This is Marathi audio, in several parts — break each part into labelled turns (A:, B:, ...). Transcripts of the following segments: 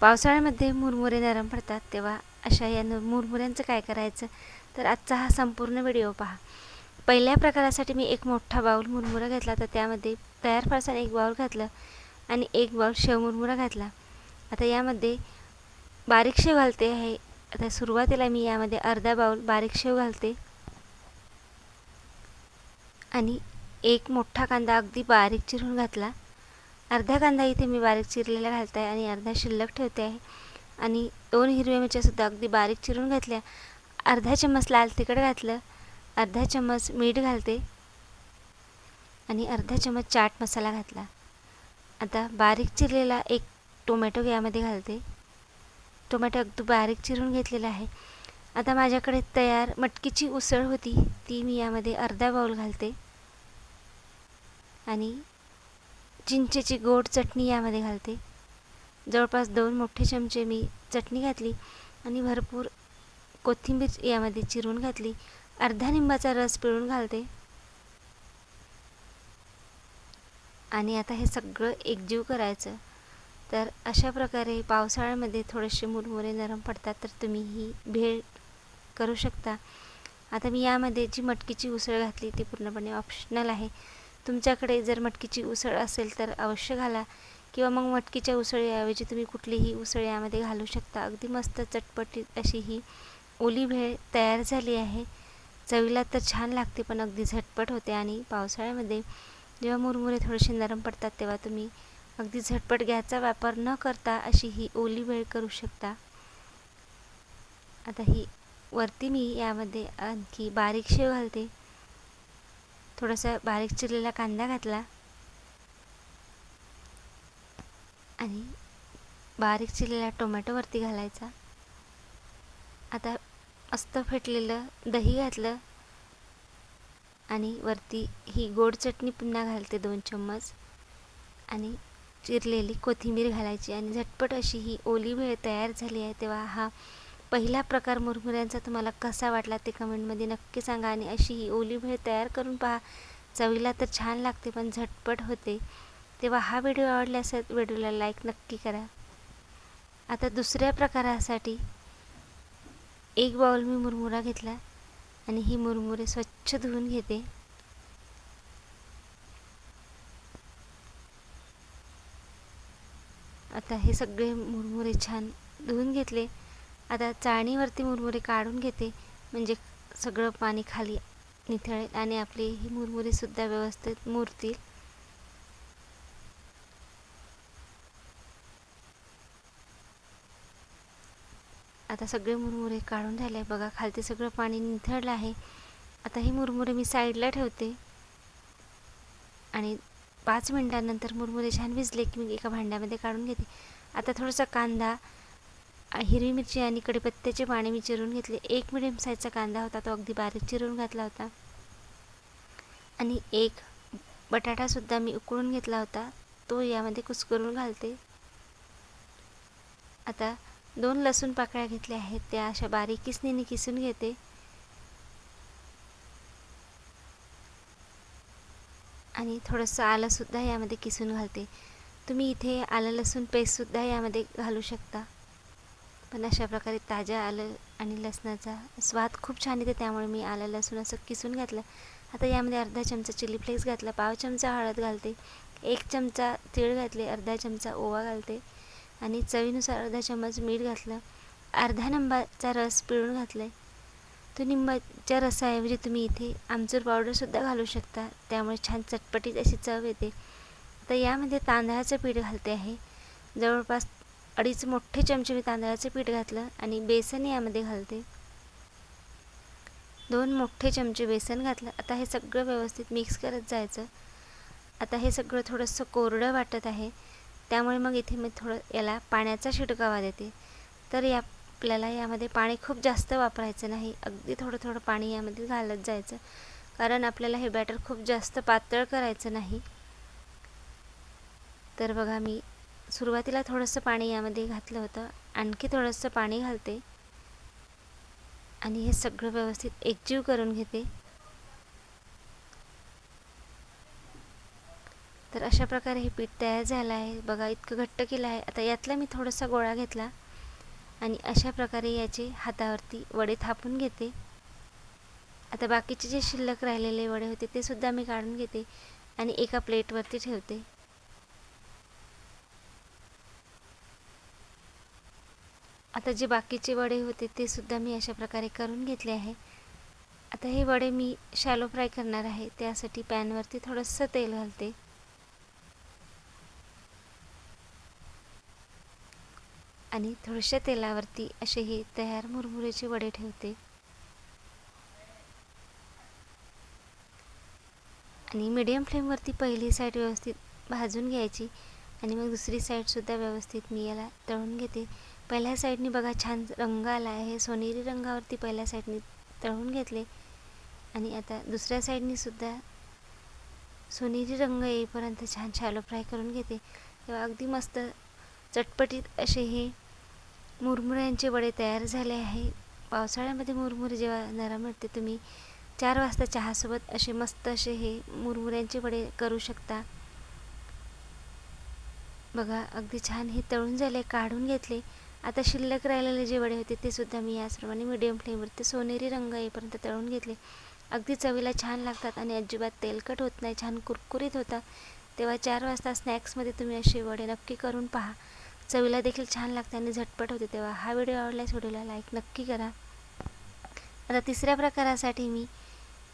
A: पावसाळ्यामध्ये मुरमुरे नरम पडतात तेव्हा अशा या न- मुरमुऱ्यांचं काय करायचं? तर आजचा हा संपूर्ण व्हिडिओ पहा. पहिल्या प्रकारासाठी मी एक मोठा बाऊल मुरमुरा घेतला तर त्यामध्ये तयार फरसाण एक बाऊल घातलं आणि एक बाऊल शेव मुरमुरा घातला. आता यामध्ये बारीक शेव घालते आहे. आता सुरुवातीला मी यामध्ये अर्धा बाऊल बारीक शेव घालते. आणि एक मोठा कांदा अगदी बारीक चिरून घातला. अर्धा कांदा इथे मी बारीक चिरलेला घालत आहे आणि अर्धा शिल्लक ठेवते आहे. आणि दोन हिरव्या मिरच्यासुद्धा अगदी बारीक चिरून घातल्या. अर्धा चम्मच लाल तिखट घातलं. अर्धा चम्मच मीठ घालते. आणि अर्धा चम्मच चाट मसाला घातला. आता बारीक चिरलेला एक टोमॅटो यामध्ये घालते. टोमॅटो अगदी बारीक चिरून घेतलेला आहे. आता माझ्याकडे तयार मटकीची उसळ होती. ती मी यामध्ये अर्धा बाऊल घालते. आणि चिंचेची गोड चटणी यामध्ये घालते. जवळपास दोन मोठे चमचे मी चटणी घातली आणि भरपूर कोथिंबीर यामध्ये चिरून घातली. अर्धा निंबाचा रस पिळून घालते. आणि आता हे सगळं एकजीव करायचं. तर अशा प्रकारे पावसाळ्यामध्ये थोडेसे मुरमुरे नरम पडतात तर तुम्ही ही भेळ करू शकता. आता मी यामध्ये जी मटकीची उसळ घातली ती पूर्णपणे ऑप्शनल आहे. तुमच्याकडे जर मटकीची उसळ असेल तर अवश्य घाला किंवा मग मटकीच्या उसळीऐवजी तुम्ही कुठलीही उसळ यामध्ये घालू शकता. अगदी मस्त चटपटीत अशी ही ओली भेळ तयार झाली आहे. चवीला तर छान लागते पण अगदी झटपट होते आणि पावसाळ्यामध्ये जेव्हा मुरमुरे थोडेसे नरम पडतात तेव्हा तुम्ही अगदी झटपट गॅसचा वापर न करता अशी ही ओली भेळ करू शकता. आता ही वरती मी यामध्ये आणखी बारीक शेव घालते. थोडासा बारीक चिरलेला कांदा घातला. आणि बारीक चिरलेला टोमॅटो वरती घालायचा. आता मस्त फेटलेलं दही घातलं. आणि वरती ही गोड चटणी पुन्हा घालते दोन चम्मच. आणि चिरलेली कोथिंबीर घालायची. आणि झटपट अशी ही ओली भेळ तयार झाली आहे तेव्हा हा पहिला प्रकार मुरमुऱ्यांचा तुम्हाला कसा वाटला ते कमेंटमध्ये नक्की सांगा आणि अशी ही ओली भेळ तयार करून पहा. चवीला तर छान लागते पण झटपट होते. तेव्हा हा व्हिडिओ आवडला असेल व्हिडिओला लाईक नक्की करा. आता दुसऱ्या प्रकारासाठी एक बाउल मी मुरमुरा घेतला आणि ही मुरमुरे स्वच्छ धुवून घेते. आता हे सगळे मुरमुरे छान धुवून घेतले. आता चाळणीवरती मुरमुरे काढून घेते. म्हणजे सगळं पाणी खाली निथळेल आणि आपली ही मुरमुरेसुद्धा व्यवस्थित मुरतील. आता सगळे मुरमुरे काढून झाले. बघा खालती सगळं पाणी निथळलं आहे. आता ही मुरमुरे मी साईडला ठेवते. आणि पाच मिनटानंतर मुरमुरे छान भिजले की मी एका भांड्यामध्ये काढून घेते. आता थोडासा कांदा हिरवी मिरची आणि कढीपत्त्याचे पाणी मी चिरून घेतले. एक मिडियम साईजचा कांदा होता तो अगदी बारीक चिरून घातला होता. आणि एक बटाटासुद्धा मी उकळून घेतला होता. तो यामध्ये कुस्करून घालते. आता दोन लसूण पाकळ्या घेतल्या आहेत. त्या अशा बारीक किसणीने किसून घेते. आणि थोडंसं आलंसुद्धा यामध्ये किसून घालते. तुम्ही इथे आलं लसूण पेस्टसुद्धा यामध्ये घालू शकता. पण अशा प्रकारे ताज्या आलं आणि लसणाचा स्वाद खूप छान येते त्यामुळे मी आलं लसूण असं किसून घातलं. आता यामध्ये अर्धा चमचा चिली फ्लेक्स घातला पाव चमचा हळद घालते एक चमचा तीळ घातले अर्धा चमचा ओवा घालते आणि चवीनुसार अर्धा चम्मच मीठ घातलं अर्धा निंबाचा रस पिळून घातला. आहे तो निंबाच्या रसाऐवजी तुम्ही इथे आमचूर पावडरसुद्धा घालू शकता त्यामुळे छान चटपटीत अशी चव येते. तर यामध्ये तांदळाचं पीठ घालते आहे. जवळपास अडीच मोठे चमचे मी तांदळाचं पीठ घातलं आणि बेसन यामध्ये घालते. दोन मोठे चमचे बेसन घातलं. आता हे सगळं व्यवस्थित मिक्स करत जायचं. आता हे सगळं थोडंसं कोरडं वाटत आहे. त्यामुळे मग इथे मी थोडं याला पाण्याचा शिडकावा देते. तर या आपल्याला यामध्ये पाणी खूप जास्त वापरायचं नाही. अगदी थोडं थोडं पाणी यामध्ये घालत जायचं. कारण आपल्याला हे बॅटर खूप जास्त पातळ करायचं नाही. तर बघा मी सुरुवातीला थोडंसं पाणी यामध्ये घातलं होतं. आणखी थोडंसं पाणी घालते. आणि हे सगळं व्यवस्थित एकजीव करून घेते. तर अशा प्रकारे हे पीठ तयार झालं आहे. बघा इतकं घट्ट केलं आहे. आता यातला मी थोडासा गोळा घेतला. आणि अशा प्रकारे याचे हातावरती वडे थापून घेते. आता बाकीचे जे शिल्लक राहिलेले वडे होते ते सुद्धा मी काढून घेते. आणि एका प्लेटवरती ठेवते. आता जे बाकीचे वडे होते ते सुद्धा मी अशा प्रकारे करून घेतले आहे. आता हे वडे मी शॅलो फ्राय करणार आहे. त्यासाठी पॅनवरती थोडंसं तेल घालते. आणि थोड्याशा तेलावरती असे हे तयार मुरमुरेचे वडे ठेवते. आणि मीडियम फ्लेमवरती पहिली साईड व्यवस्थित भाजून घ्यायची. आणि मग दुसरी साईडसुद्धा व्यवस्थित मी याला तळून घेते. पहिल्या साईडनी बघा छान रंग आला आहे. सोनेरी रंगावरती पहिल्या साईडनी तळून घेतले. आणि आता दुसऱ्या साईडनी सुद्धा सोनेरी रंग येईपर्यंत छान शॅलो फ्राय करून घेते. तेव्हा अगदी मस्त चटपटीत असे हे मुरमुऱ्यांचे वडे तयार झाले आहे. पावसाळ्यामध्ये मुरमुरे जेव्हा नरम मिळते तुम्ही चार वाजता चहासोबत असे मस्त असे हे मुरमुऱ्यांचे वडे करू शकता. बघा अगदी छान हे तळून झाले काढून घेतले. आता शिल्लक राहिलेले जे वडे होते ते सुद्धा मी याचप्रमाणे मिडियम फ्लेमवरती सोनेरी रंग येईपर्यंत तळून घेतले. अगदी चवीला छान लागतात आणि अजिबात तेलकट होत नाही छान कुरकुरीत होतात. तेव्हा चार वाजता स्नॅक्समध्ये तुम्ही असे वडे नक्की करून पहा. चवीला देखील छान लागते आणि झटपट होते तेव्हा हा व्हिडिओ आवडल्यास व्हिडिओला लाईक नक्की करा. आता तिसऱ्या प्रकारासाठी मी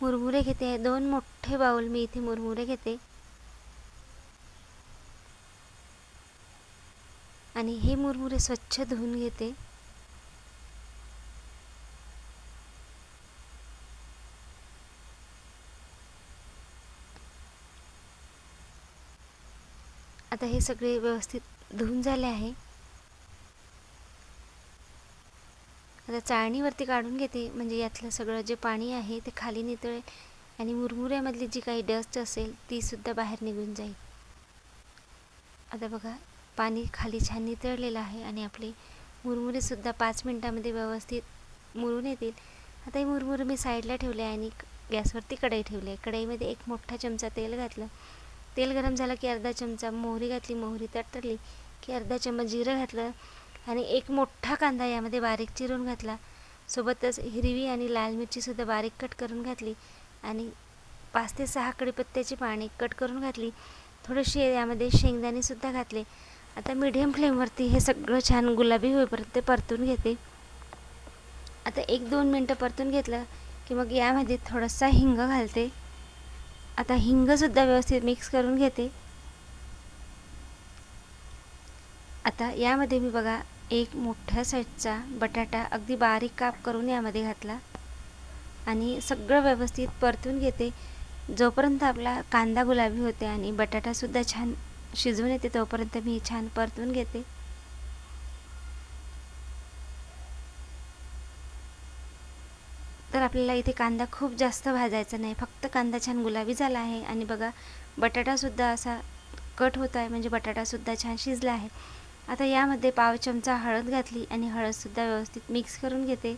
A: मुरमुरे घेते. दोन मोठे बाऊल मी इथे मुरमुरे घेते. आणि हे मुरमुरे स्वच्छ धुवून घेते. आता हे सगळे व्यवस्थित धुवून झाले आहे. आता चाळणीवरती काढून घेते म्हणजे यातलं सगळं जे पाणी आहे ते खाली नितळेल आणि मुरमुऱ्यामधली जी काही डस्ट असेल तीसुद्धा बाहेर निघून जाईल. आता बघा पाणी खाली छान नितळलेलं आहे आणि आपले मुरमुरेसुद्धा पाच मिनटामध्ये व्यवस्थित मुरून येतील. आता हे मुरमुरे मी साईडला ठेवले आणि गॅसवरती कढई ठेवली आहे. कढईमध्ये एक मोठा चमचा तेल घातलं. तेल गरम झालं की अर्धा चमचा मोहरी घातली मोहरी तटतली की अर्धा चमच जिरं घातलं आणि एक मोठा कांदा यामध्ये बारीक चिरून घातला. सोबतच हिरवी आणि लाल मिरचीसुद्धा बारीक कट करून घातली आणि पाच ते सहा कडीपत्त्याची पाणी कट करून घातली. थोडीशी यामध्ये शेंगदाणेसुद्धा घातले. आता मीडियम फ्लेमवरती हे सगळं छान गुलाबी होईपर्यंत परतून घेते. आता एक दोन मिनटं परतून घेतलं की मग यामध्ये थोडासा हिंग घालते. आता हिंगसुद्धा व्यवस्थित मिक्स करून घेते. आता यामध्ये मी बघा एक मोठ्या साईजचा बटाटा अगदी बारीक काप करून यामध्ये घातला. आणि सगळं व्यवस्थित परतून घेते. जोपर्यंत आपला कांदा गुलाबी होते आणि बटाटासुद्धा छान शिजवून येते तोपर्यंत मी छान परतून घेते. तर आपल्याला इथे कांदा खूप जास्त भाजायचा नाही. फक्त कांदा छान गुलाबी झाला आहे. आणि बघा बटाटासुद्धा असा कट होत आहे. म्हणजे बटाटासुद्धा छान शिजला आहे. आता यामध्ये पाव चमचा हळद घातली आणि हळदसुद्धा व्यवस्थित मिक्स करून घेते.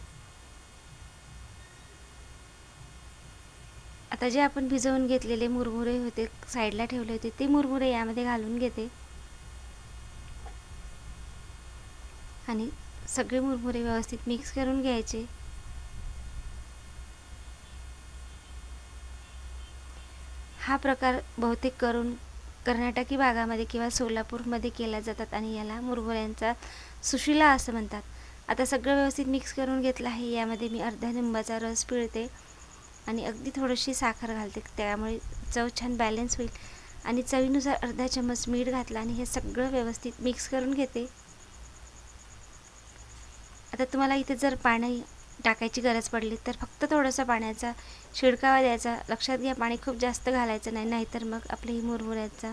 A: आता जे आपण भिजवून घेतलेले मुरमुरे होते साईडला ठेवले होते ते मुरमुरे यामध्ये घालून घेते. आणि सगळे मुरमुरे व्यवस्थित मिक्स करून घ्यायचे. हा प्रकार बहुतेक करून कर्नाटकी भागामध्ये किंवा सोलापूरमध्ये केला जातात आणि याला मुरमुऱ्यांचा सुशिला असं म्हणतात. आता सगळं व्यवस्थित मिक्स करून घेतलं आहे यामध्ये मी अर्ध्या लिंबाचा रस पिळते. आणि अगदी थोडीशी साखर घालते. त्यामुळे चव छान बॅलन्स होईल. आणि चवीनुसार अर्धा चम्मच मीठ घातला आणि हे सगळं व्यवस्थित मिक्स करून घेते. आता तुम्हाला इथे जर पाणी टाकायची गरज पडली तर फक्त थोडंसं पाण्याचा शिडकावा द्यायचा. लक्षात घ्या पाणी खूप जास्त घालायचं नाही नाहीतर मग आपली ही मुरमुऱ्याचा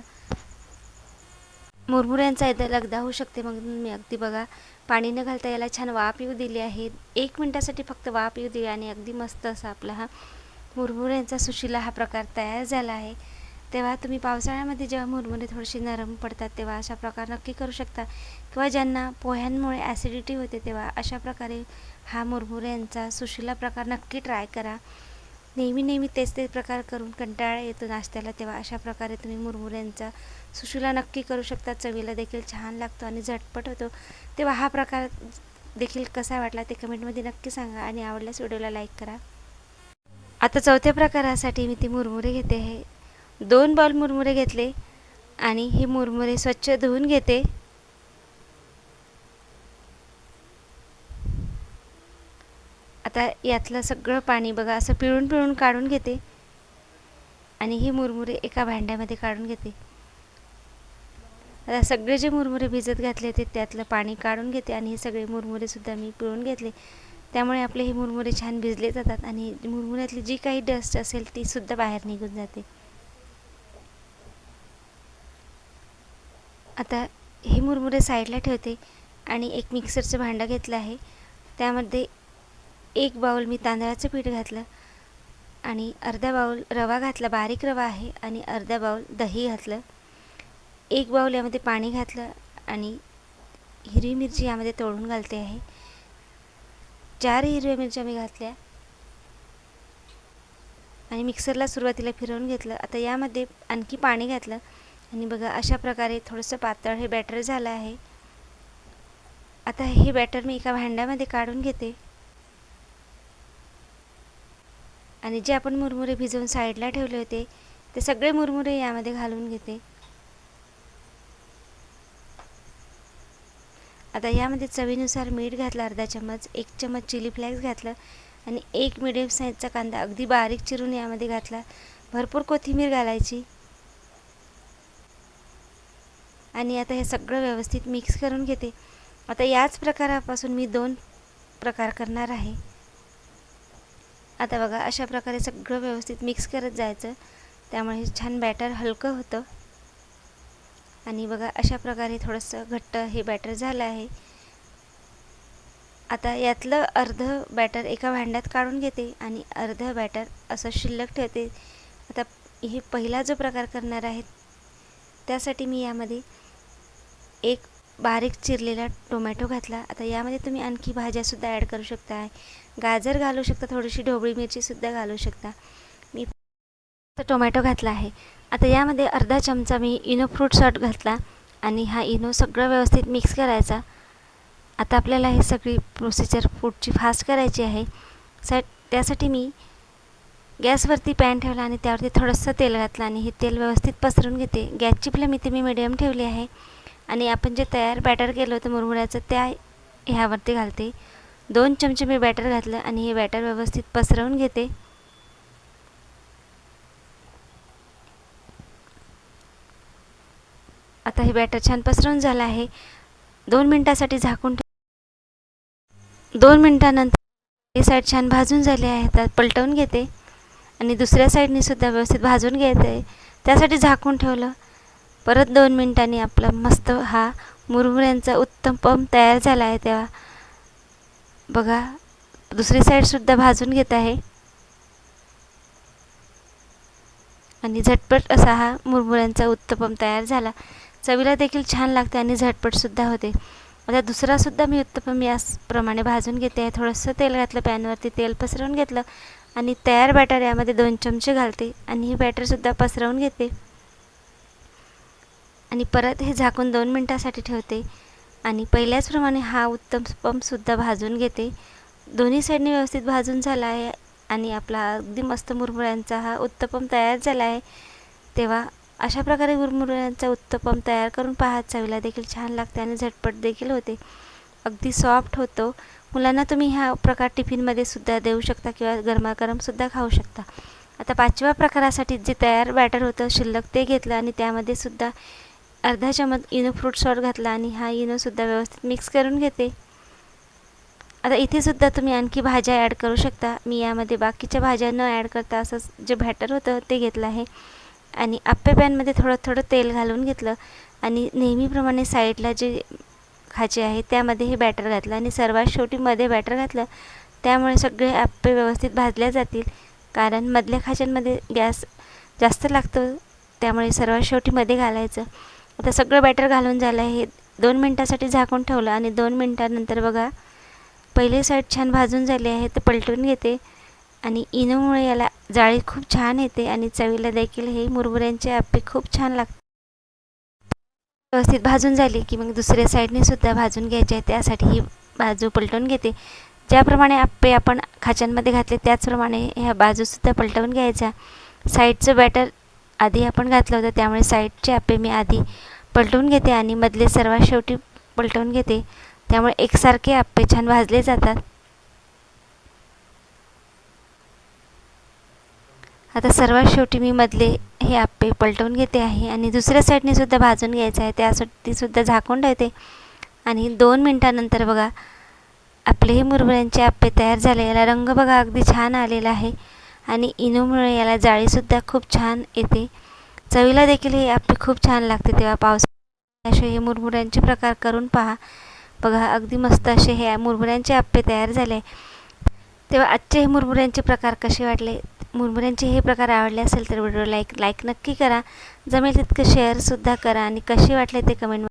A: मुरमुऱ्यांचा इथं लगदा होऊ शकते. मग मी अगदी बघा पाणी न घालता याला छान वाफ येऊ दिली आहे. एक मिनटासाठी फक्त वाफ येऊ दिली आणि अगदी मस्त असा आपला हा मुरमुऱ्यांचा सुशिला हा प्रकार तयार झाला आहे. तेव्हा तुम्ही पावसाळ्यामध्ये जेव्हा मुरमुरे थोडीशी नरम पडतात तेव्हा अशा प्रकार नक्की करू शकता. किंवा ज्यांना पोह्यांमुळे ॲसिडिटी होते तेव्हा अशा प्रकारे हा मुरमुऱ्यांचा सुशिला प्रकार नक्की ट्राय करा. नेहमी नेहमी तेच ते प्रकार करून कंटाळा येतो नाश्त्याला तेव्हा अशा प्रकारे तुम्ही मुरमुऱ्यांचा सुशिला नक्की करू शकता. चवीला देखील छान लागतो आणि झटपट होतो. तेव्हा हा प्रकार देखील कसा वाटला ते कमेंटमध्ये नक्की सांगा आणि आवडल्यास व्हिडिओला लाईक करा. आता चौथ्या प्रकारासाठी मी ती मुरमुरे घेते आहे दोन बॉल मुरमुरे घेतले आणि हे मुरमुरे स्वच्छ धुवून घेते. आता यातलं सगळं पाणी बघा असं पिळून पिळून काढून घेते. आणि ही मुरमुरे एका भांड्यामध्ये काढून घेते. आता सगळे जे मुरमुरे भिजत घातले होते त्यातलं पाणी काढून घेते आणि हे सगळे मुरमुरेसुद्धा मी पिळून घेतले. त्यामुळे आपले हे मुरमुरे छान भिजले जातात आणि मुरमुऱ्यातली जी काही डस्ट असेल ती सुद्धा बाहेर निघून जाते. आता हे मुरमुरे साईडला ठेवते आणि एक मिक्सरचं भांडं घेतलं आहे. त्यामध्ये एक बाऊल मी तांदळाचं पीठ घातलं आणि अर्धा बाऊल रवा घातला बारीक रवा आहे आणि अर्धा बाऊल दही घातलं. एक बाऊल यामध्ये पाणी घातलं आणि हिरवी मिरची यामध्ये तोडून घालते आहे. चार हिरव्या मिरच्या मी घातल्या. आणि मिक्सरला सुरुवातीला फिरवून घेतलं. आता यामध्ये आणखी पाणी घातलं. आणि बघा अशा प्रकारे थोडंसं पातळ हे बॅटर झालं आहे. आता हे बॅटर मी एका भांड्यामध्ये काढून घेते. आणि जे आपण मुरमुरे भिजवून साईडला ठेवले होते ते सगळे मुरमुरे यामध्ये घालून घेते. आता यामध्ये चवीनुसार मीठ घातलं अर्धा चम्मच एक चम्मच चिली फ्लॅक्स घातलं आणि एक मिडियम साईजचा कांदा. अगदी बारीक चिरून यामध्ये घातला. भरपूर कोथिंबीर घालायची. आणि आता हे सगळं व्यवस्थित मिक्स करून घेते. आता याच प्रकारापासून मी दोन प्रकार करणार आहे. आता बघा अशा प्रकारे सगळं व्यवस्थित मिक्स करत जायचं. त्यामुळे छान बॅटर हलकं होतं. आणि बघा अशा प्रकारे थोडंसं घट्ट हे बॅटर झालं आहे. आता यातलं अर्ध बॅटर एका भांड्यात काढून घेते आणि अर्ध बॅटर असं शिल्लक ठेवते. आता हे पहिला जो प्रकार करणार आहे त्यासाठी मी यामध्ये एक बारीक चिरलेला टोमॅटो घातला. आता यामध्ये तुम्ही आणखी भाज्यासुद्धा ॲड करू शकता. गाजर घालू शकता थोडीशी ढोबळी मिरचीसुद्धा घालू शकता. तर टोमॅटो घातला आहे. आता यामध्ये अर्धा चमचा मी इनो फ्रूट सॉल्ट घातला आणि हा इनो सगळं व्यवस्थित मिक्स करायचा. आता आपल्याला हे सगळी प्रोसिजर फूडची फास्ट करायची आहे. सा त्यासाठी मी गॅसवरती पॅन ठेवला आणि त्यावरती थोडंसं तेल घातलं आणि हे तेल व्यवस्थित पसरून घेते. गॅसची फ्लेम इथे मी मिडियम ठेवली आहे आणि आपण जे तयार बॅटर केलं होतं मुरमुऱ्याचं त्या ह्यावरती घालते. दोन चमचे मी बॅटर घातलं आणि हे बॅटर व्यवस्थित पसरवून घेते. आता हे बॅटर छान पसरवून झालं आहे. दोन मिनटासाठी झाकून ठेव. दोन मिनटानंतर हे साईड छान भाजून झाले आहे. तर पलटवून घेते. आणि दुसऱ्या साईडने सुद्धा व्यवस्थित भाजून घेते. त्यासाठी झाकून ठेवलं. परत दोन मिनटांनी आपला मस्त हा मुरमुऱ्यांचा उत्तम पंप तयार झाला आहे तेव्हा. बघा दुसरी साईडसुद्धा भाजून घेत आहे. आणि झटपट असा हा मुरमुऱ्यांचा उत्तपम तयार झाला. चवीला देखील छान लागते आणि झटपटसुद्धा होते. आता दुसरासुद्धा मी उत्तपम याचप्रमाणे भाजून घेते. आहे थोडंसं तेल घातलं पॅनवरती तेल पसरवून घेतलं आणि तयार बॅटर यामध्ये दोन चमचे घालते आणि हे बॅटरसुद्धा पसरवून घेते. आणि परत हे झाकून दोन मिनटासाठी ठेवते आणि पहिल्याचप्रमाणे हा उत्तम पंपसुद्धा भाजून घेते. दोन्ही साईडने व्यवस्थित भाजून झाला आहे आणि आपला अगदी मस्त मुरमुऱ्यांचा हा उत्तपम तयार झाला आहे. तेव्हा अशा प्रकारे मुरमुऱ्यांचा उत्तपम तयार करून पहा चवीला देखील छान लागते आणि झटपट देखील होते. अगदी सॉफ्ट होतो. मुलांना तुम्ही ह्या प्रकार टिफिनमध्ये सुद्धा देऊ शकता किंवा गरमागरमसुद्धा खाऊ शकता. आता पाचव्या प्रकारासाठी जे तयार बॅटर होतं शिल्लक ते घेतलं आणि त्यामध्ये सुद्धा अर्धा चमच इनो फ्रूट सॉट घातला आणि हा इनोसुद्धा व्यवस्थित मिक्स करून घेते. आता इथेसुद्धा तुम्ही आणखी भाज्या ॲड करू शकता. मी यामध्ये बाकीच्या भाज्या न ॲड करता असंच जे बॅटर होतं ते घेतलं आहे. आणि आप्पे पॅनमध्ये थोडं थोडं तेल घालून घेतलं. आणि नेहमीप्रमाणे साईडला जे खाचे आहे त्यामध्ये हे बॅटर घातलं. आणि सर्वात शेवटी मध्ये बॅटर घातलं त्यामुळे सगळे आप्पे व्यवस्थित भाजल्या जातील. कारण मधल्या खाच्यांमध्ये गॅस जास्त लागतो त्यामुळे सर्वात शेवटी मध्ये घालायचं. आता सगळं बॅटर घालून झालं आहे. दोन मिनटासाठी झाकून ठेवलं. आणि दोन मिनटानंतर बघा पहिले साईड छान भाजून झाली आहे तर पलटून घेते. आणि इनोमुळे याला जाळी खूप छान येते आणि चवीला देखील हे मुरमुऱ्यांचे आप्पे खूप छान लागतात. व्यवस्थित भाजून झाली की मग दुसऱ्या साईडने सुद्धा भाजून घ्यायचे आहे. त्यासाठी ही बाजू पलटवून घेते. ज्याप्रमाणे आप्पे आपण खाच्यांमध्ये घातले त्याचप्रमाणे ह्या बाजूसुद्धा पलटवून घ्यायच्या. साईडचं बॅटर आधी आपण घातलं होतं. त्यामुळे साईडचे आप्पे मी आधी पलटवून घेते आणि मधले सर्वात शेवटी पलटवून घेते. त्यामुळे एकसारखे आप्पे छान भाजले जातात. आता सर्वात शेवटी मी मधले हे आप्पे पलटवून घेते आहे आणि दुसऱ्या साईडने सुद्धा भाजून घ्यायचं आहे. त्यासाठी सुद्धा झाकून ठेवते. आणि दोन मिनटानंतर बघा आपले हे मुरमुऱ्यांचे आप्पे तयार झाले. याला रंग बघा अगदी छान आलेला आहे. आणि इनोमुळे याला जाळीसुद्धा खूप छान येते. चवीला देखील हे आप्पे खूप छान लागते तेव्हा पावस असे हे मुरमुऱ्यांचे प्रकार करून पहा. बघा अगदी मस्त असे हे मुरमुऱ्यांचे आप्पे तयार झाले. तेव्हा आजचे हे मुरमुऱ्यांचे प्रकार कसे वाटले? मुरमुऱ्यांचे हे प्रकार आवडले असेल तर व्हिडिओ लाईक लाईक नक्की करा. जमेल तितकं शेअरसुद्धा करा आणि कसे वाटले ते कमेंट